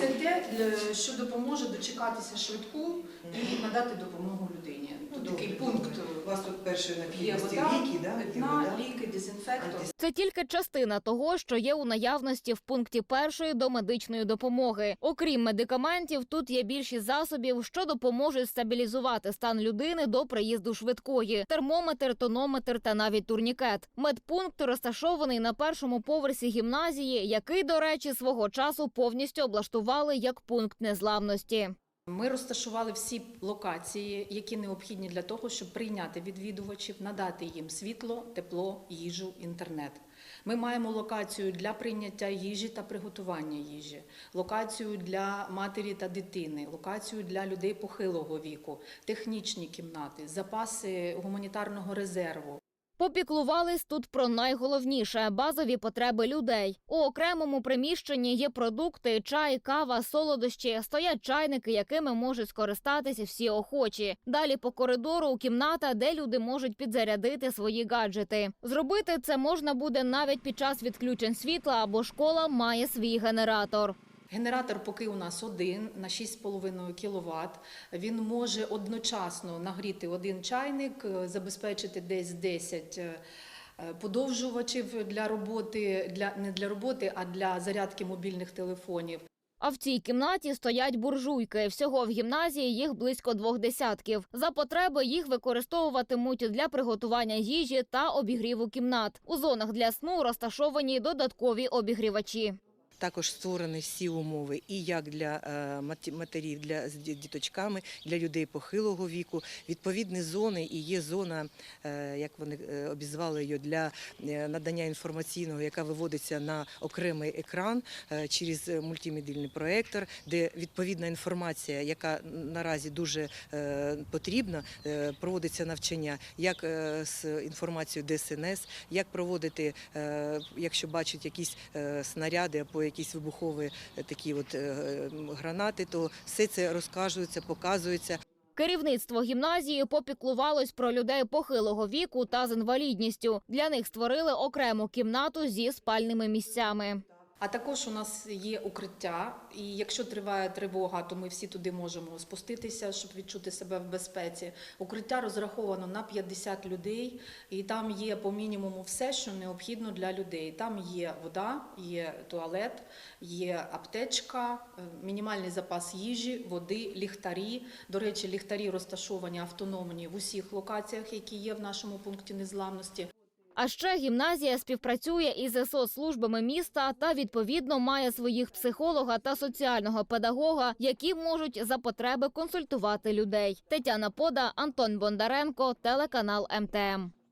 Це те, що допоможе дочекатися швидку і надати допомогу людині. Тут такий пункт У вас тут перше вода, ліки, да? Питна, ліки, дезінфектор. Це тільки частина того, що є у наявності в пункті першої до медичної допомоги. Окрім медикаментів, тут є більшість засобів, що допоможуть стабілізувати стан людини до приїзду швидкої: термометр, тонометр та навіть турнікет. Медпункт розташований на першому поверсі гімназії, який, до речі, свого часу повністю облаштували як пункт незламності. Ми розташували всі локації, які необхідні для того, щоб прийняти відвідувачів, надати їм світло, тепло, їжу, інтернет. Ми маємо локацію для прийняття їжі та приготування їжі, локацію для матері та дитини, локацію для людей похилого віку, технічні кімнати, запаси гуманітарного резерву. Попіклувались тут про найголовніше базові потреби людей. У окремому приміщенні є продукти, чай, кава, солодощі, стоять чайники, якими можуть скористатися всі охочі. Далі по коридору кімната, де люди можуть підзарядити свої гаджети. Зробити це можна буде навіть під час відключень світла або школа має свій генератор. Генератор поки у нас один на 6,5 кВт. Він може одночасно нагріти один чайник, е, забезпечити десь 10 е, подовжувачів для роботи, для не для роботи, а для зарядки мобільних телефонів. А в цій кімнаті стоять буржуйки. Всього в гімназії їх близько двох десятків. За потреби їх використовуватимуть для приготування їжі та обігріву кімнат. У зонах для сну розташовані додаткові обігрівачі. Також створені всі умови і як для е, матерів, для з діточками, для людей похилого віку. Відповідні зони і є зона, е, як вони е, обізвали її, для надання інформаційного, яка виводиться на окремий екран через мультимедійний проектор, де відповідна інформація, яка наразі дуже потрібна, проводиться навчання, як з інформацією ДСНС, як проводити, якщо бачать якісь снаряди або якісь вибухові е, такі от е, гранати, то все це розказується, показується. Керівництво гімназії попіклувалось про людей похилого віку та з інвалідністю. Для них створили окрему кімнату зі спальними місцями. А також у нас є укриття, і якщо триває тривога, то ми всі туди можемо спуститися, щоб відчути себе в безпеці. Укриття розраховано на 50 людей, і там є по мінімуму все, що необхідно для людей. Там є вода, є туалет, є аптечка, е, мінімальний запас їжі, води, ліхтарі. До речі, ліхтарі розташовані автономні в усіх локаціях, які є в нашому пункті незламності. А ще гімназія співпрацює із соцслужбами міста та відповідно має своїх психолога та соціального педагога, які можуть за потреби консультувати людей. Тетяна Пода, Антон Бондаренко, телеканал МТМ.